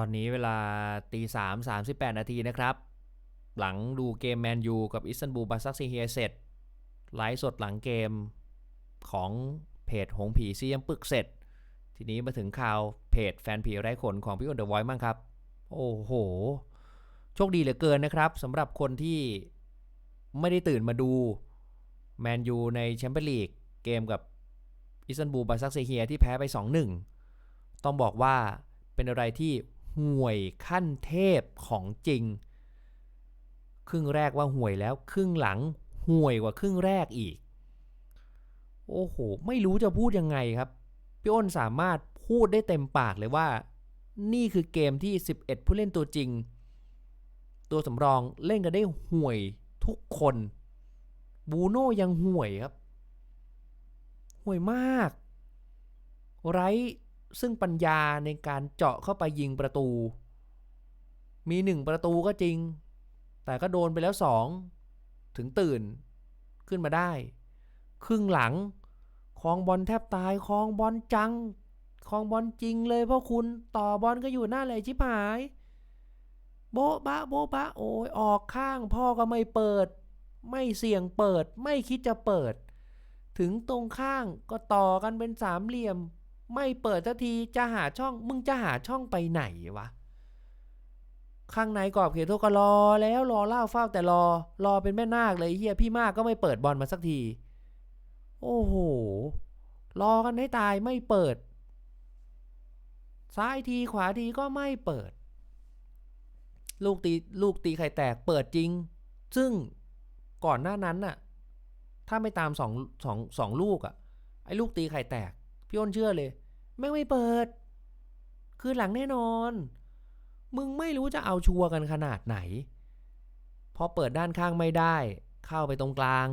ตอนนี้เวลาตีสามสามสิบแปดนาทีนะครับ หลังดูเกมแมนยูกับอิสตันบูลบาซักซีเฮียเสร็จ ไลฟ์สดหลังเกมของเพจหงผีซียมปึกเสร็จ ทีนี้มาถึงข่าวเพจแฟนผีไร้ขนของพี่อ้นเดอะไวท์มั่งครับ โอ้โห โชคดีเหลือเกินนะครับสำหรับคนที่ไม่ได้ตื่นมาดูแมนยูในแชมเปี้ยนลีกเกมกับอิสตันบูลบาซักซีเฮียที่แพ้ไป 2-1 ต้องบอกว่าเป็นอะไรที่ ห่วยขั้นเทพของจริง ครึ่งแรกว่าห่วยแล้ว ครึ่งหลังห่วยกว่าครึ่งแรกอีก โอ้โห ไม่รู้จะพูดยังไงครับ พี่อ้นสามารถพูดได้เต็มปากเลยว่า นี่คือเกมที่ 11 ผู้เล่นตัวจริง ตัวสำรองเล่นกันได้ห่วยทุกคน บูโน่ยังห่วยครับ ห่วยมาก ไร้ ซึ่งปัญญาในการเจาะเข้าไปยิงประตู มีหนึ่งประตูก็จริง แต่ก็โดนไปแล้วสองถึงตื่นขึ้นมาได้ ครึ่งหลังคลองบอลแทบตายคลองบอลจังคลองบอลจริงเลยเพราะคุณต่อบอลก็อยู่หน้าเลยชิบหาย โบ๊ะบะโบ๊ะบะโอ้ยออกข้างพ่อก็ไม่เปิด ไม่เสี่ยงเปิด ไม่คิดจะเปิด ถึงตรงข้างก็ต่อกันเป็นสามเหลี่ยม ไม่เปิดสักทีจะหาช่อง มึงจะหาช่องไปไหนวะ ข้างในกรอบเขตโทษก็รอแล้วรอเล่าเฝ้าแต่รอ รอเป็นแม่นาคเลยเฮียพี่มากก็ไม่เปิดบอลมาสักที โอ้โห รอกันให้ตายไม่เปิด ซ้ายทีขวาทีก็ไม่เปิด ลูกตีลูกตีไข่แตกเปิดจริง ซึ่งก่อนหน้านั้นน่ะ ถ้าไม่ตามสองสองสองลูกอะ่ะไอ้ลูกตีไข่แตก พี่อ้นเชื่อเลย แม่งไม่เปิด คือหลังแน่นอน มึงไม่รู้จะเอาชัวร์กันขนาดไหน พอเปิดด้านข้างไม่ได้ เข้าไปตรงกลาง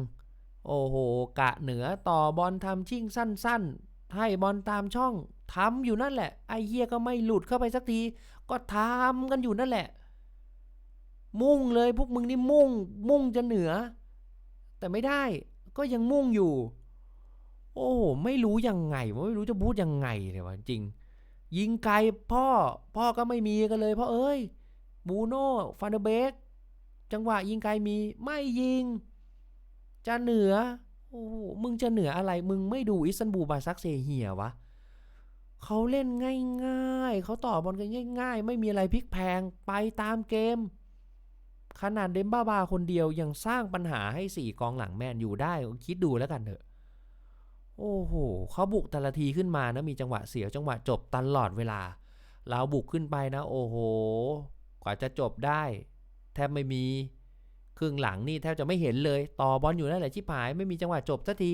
โอ้โห กะเหนือต่อบอลทำชิ่งสั้น ๆ ให้บอลตามช่องทำอยู่นั่นแหละ ไอเฮียก็ไม่หลุดเข้าไปสักที ก็ทำกันอยู่นั่นแหละ มุ่งเลยพวกมึงนี่มุ่ง มุ่งจะเหนือ แต่ไม่ได้ก็ยังมุ่งอยู่ โอ้โหไม่รู้ยังไงไม่รู้จะพูดยังไงเลยวะจริง ยิงไกลพ่อพ่อก็ไม่มีกันเลยเพราะเอ้ยบูโน่ฟานเดเบกจังหวะยิงไกลมีไม่ยิง จะเหนือโอ้โหมึงจะเหนืออะไรมึงไม่ดูอิสตันบูลบาซักเซเฮียวะเขาเล่นง่ายๆ เขาต่อบอลกันง่าย ๆ ไม่มีอะไรพลิกแพงไปตามเกม ขนาดเดมบ้าบาคนเดียวยังสร้างปัญหาให้สี่กองหลังแมนอยู่ได้ คิดดูแล้วกันเถอะ โอ้โหเขาบุกแต่ละทีขึ้นมานะมีจังหวะเสียวจังหวะจบตลอดเวลา เราบุกขึ้นไปนะ โอ้โห กว่าจะจบได้ แทบไม่มีครึ่งหลังนี่แทบจะไม่เห็นเลย ต่อบอลอยู่นั่นแหละชิบหายไม่มีจังหวะจบสักที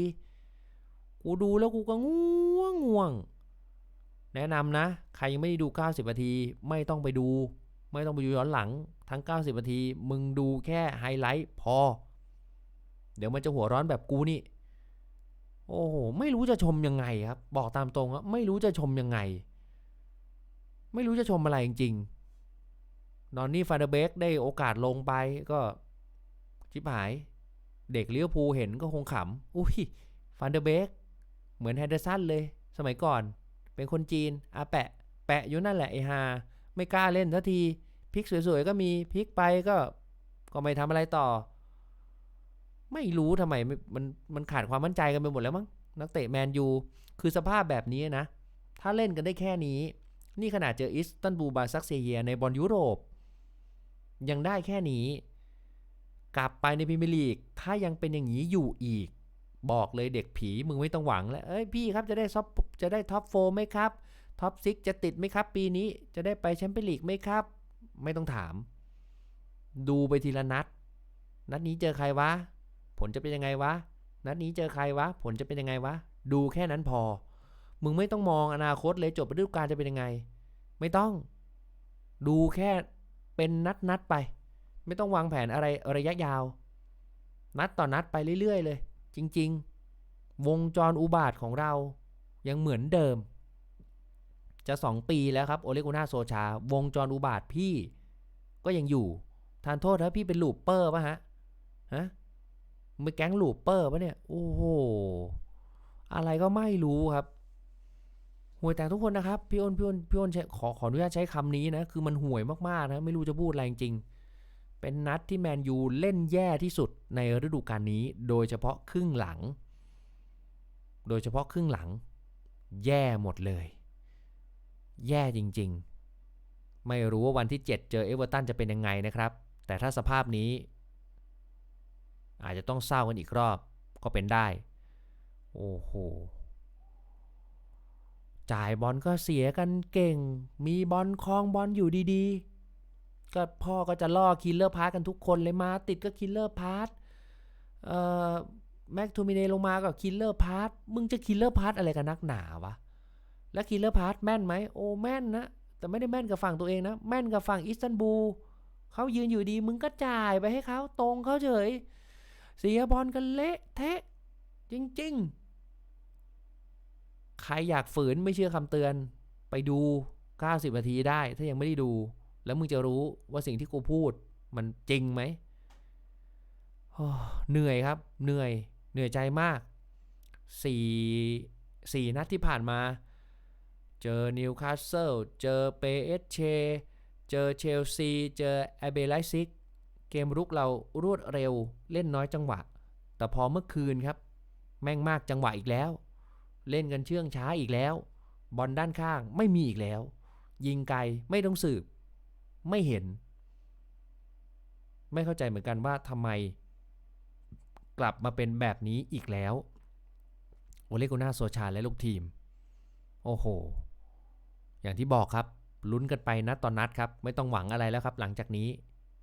กูดูแล้วกูก็ง่วงง่วง แนะนำนะ ใครยังไม่ได้ดู 90นาที ไม่ต้องไปดู ไม่ต้องไปดูย้อนหลัง ทั้ง 90นาที มึงดูแค่ไฮไลท์พอ เดี๋ยวมันจะหัวร้อนแบบกูนี่ โอ้โหไม่รู้จะชมยังไงครับ บอกตามตรงว่าไม่รู้จะชมยังไง ไม่รู้จะชมอะไรจริงๆนอนนี่ฟานเดอร์เบกได้โอกาสลงไปก็ชิบหาย เด็กเลี้ยวภูเห็นก็คงขำอุ้ยฟานเดอร์เบกเหมือนแฮนเดอร์สันเลย สมัยก่อน เป็นคนจีนอาแปะ แปะอยู่นั่นแหละไอฮาไม่กล้าเล่นทัที พิกสวยๆก็มีพิกไปก็ ก็ไม่ทำอะไรต่อ ไม่รู้ทำไมไมมันมันขาดความมั่นใจกันไปหมดแล้วมั้งนักเตะแมนยูคือสภาพแบบนี้นะ ถ้าเล่นกันได้แค่นี้ นี่ขนาดเจออิสตันบูลบาซักเซียในบอลยุโรป ยังได้แค่นี้ กลับไปในพรีเมียร์ลีก ถ้ายังเป็นอย่างนี้อยู่อีก บอกเลยเด็กผีมึงไม่ต้องหวังแล้วเอ้ยพี่ครับจะได้ท็อปจะได้ท็อปโฟไหมครับท็อปซิกจะติดไหมครับ ปีนี้จะได้ไปแชมเปี้ยนลีกไหมครับ ไม่ต้องถาม ดูไปทีละนัด นัดนี้เจอใครวะ ผลจะเป็นยังไงวะ นัดนี้เจอใครวะ ผลจะเป็นยังไงวะ ดูแค่นั้นพอ มึงไม่ต้องมองอนาคตเลยจบฤดูกาลจะเป็นยังไง ไม่ต้อง ดูแค่เป็นนัดนัดไป ไม่ต้องวางแผนอะไรระยะยาว นัดต่อนนัดไปเรื่อยๆ เลย จริง ๆ วงจรอุบาทของเรายังเหมือนเดิม จะสองปีแล้วครับโอเลกุน่าโซชา วงจรอุบาทพี่ก็ยังอยู่ ทานโทษนะพี่เป็นลูปเปอร์ป่ะฮะ ฮะ มึงเป็นแก๊งลูปเปอร์ปะเนี่ย โอ้โห อะไรก็ไม่รู้ครับห่วยแตกทุกคนนะครับ พี่อ้นพี่อ้นพี่อ้นขอขออนุญาตใช้คำนี้นะ คือมันห่วยมากๆนะ ไม่รู้จะพูดอะไรจริง เป็นนัดที่แมนยูเล่นแย่ที่สุดในฤดูกาลนี้ โดยเฉพาะครึ่งหลัง โดยเฉพาะครึ่งหลัง แย่หมดเลย แย่จริง ๆ ไม่รู้ว่าวันที่ 7 เจอเอเวอร์ตันจะเป็นยังไงนะครับ แต่ถ้าสภาพนี้ อาจจะต้องเศร้ากันอีกรอบก็เป็นได้ โอ้โห จ่ายบอลก็เสียกันเก่ง มีบอลคลองบอลอยู่ดีๆ ก็พ่อก็จะล่อคิลเลอร์พาร์กันทุกคนเลยมาติดก็คิลเลอร์พาร์เอ่อแม็กทูมิเนลงมาก็คิลเลอร์พาร์มึงจะคิลเลอร์พาร์อะไรกันนักหนาวะ แล้วคิลเลอร์พาร์แม่นไหมโอ้แม่นนะ แต่ไม่ได้แม่นกับฝั่งตัวเองนะ แม่นกับฝั่งอิสตันบูลเขายืนอยู่ดีมึงก็จ่ายไปให้เขาตรงเขาเฉย เสียบอลกันเละเทะ จริง ๆ ใครอยากฝืนไม่เชื่อคำเตือน ไปดู 90 นาทีได้ ถ้ายังไม่ได้ดู แล้วมึงจะรู้ว่าสิ่งที่กูพูด มันจริงไหมเหนื่อยครับ เหนื่อย เหนื่อยใจมากสี่สี่นัดที่ผ่านมา เจอนิวคาสเซิล เจอเปเอสเช เจอเชลซี เจอแอเบไลซิก เกมรุกเรารวดเร็วเล่นน้อยจังหวะ แต่พอเมื่อคืนครับ แม่งมากจังหวะอีกแล้ว เล่นกันเชื่องช้าอีกแล้ว บอลด้านข้างไม่มีอีกแล้ว ยิงไกลไม่ต้องสืบ ไม่เห็น ไม่เข้าใจเหมือนกันว่าทำไม กลับมาเป็นแบบนี้อีกแล้วโอเลกุน่าโซชาและลูกทีม โอ้โห อย่างที่บอกครับลุ้นกันไปนัดตอนนัดครับ ไม่ต้องหวังอะไรแล้วครับ หลังจากนี้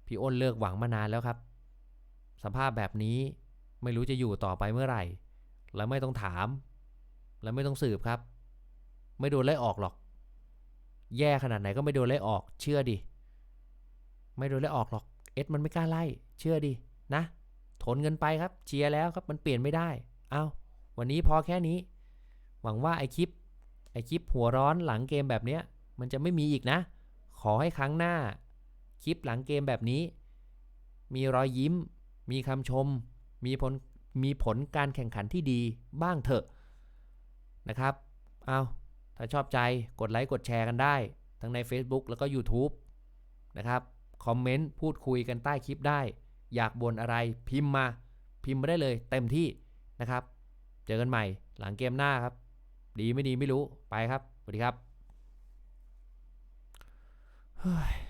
พี่อ้นเลิกหวังมานานแล้วครับ สภาพแบบนี้ไม่รู้จะอยู่ต่อไปเมื่อไหร่ แล้วไม่ต้องถาม แล้วไม่ต้องสืบครับ ไม่โดนไล่ออกหรอก แย่ขนาดไหนก็ไม่โดนไล่ออก เชื่อดิ ไม่โดนไล่ออกหรอก เอ็ดมันไม่กล้าไล่ เชื่อดิ นะ ทนกันไปครับ เชียร์แล้วครับ มันเปลี่ยนไม่ได้ เอาวันนี้พอแค่นี้ หวังว่าไอคลิป ไอคลิปหัวร้อนหลังเกมแบบเนี้ย มันจะไม่มีอีกนะ ขอให้ครั้งหน้า คลิปหลังเกมแบบนี้ มีรอยยิ้ม มีคำชม มีผลมีผลการแข่งขันที่ดีบ้างเถอะนะครับ เอาถ้าชอบใจกดไลค์กดแชร์กันได้ ทั้งใน Facebook แล้วก็ YouTube นะครับ คอมเมนต์พูดคุยกันใต้คลิปได้ อยากบ่นอะไรพิมพ์มา พิมพ์มาได้เลยเต็มที่นะครับ เจอกันใหม่หลังเกมหน้าครับ ดีไม่ดีไม่รู้ไปครับ สวัสดีครับเฮ้ย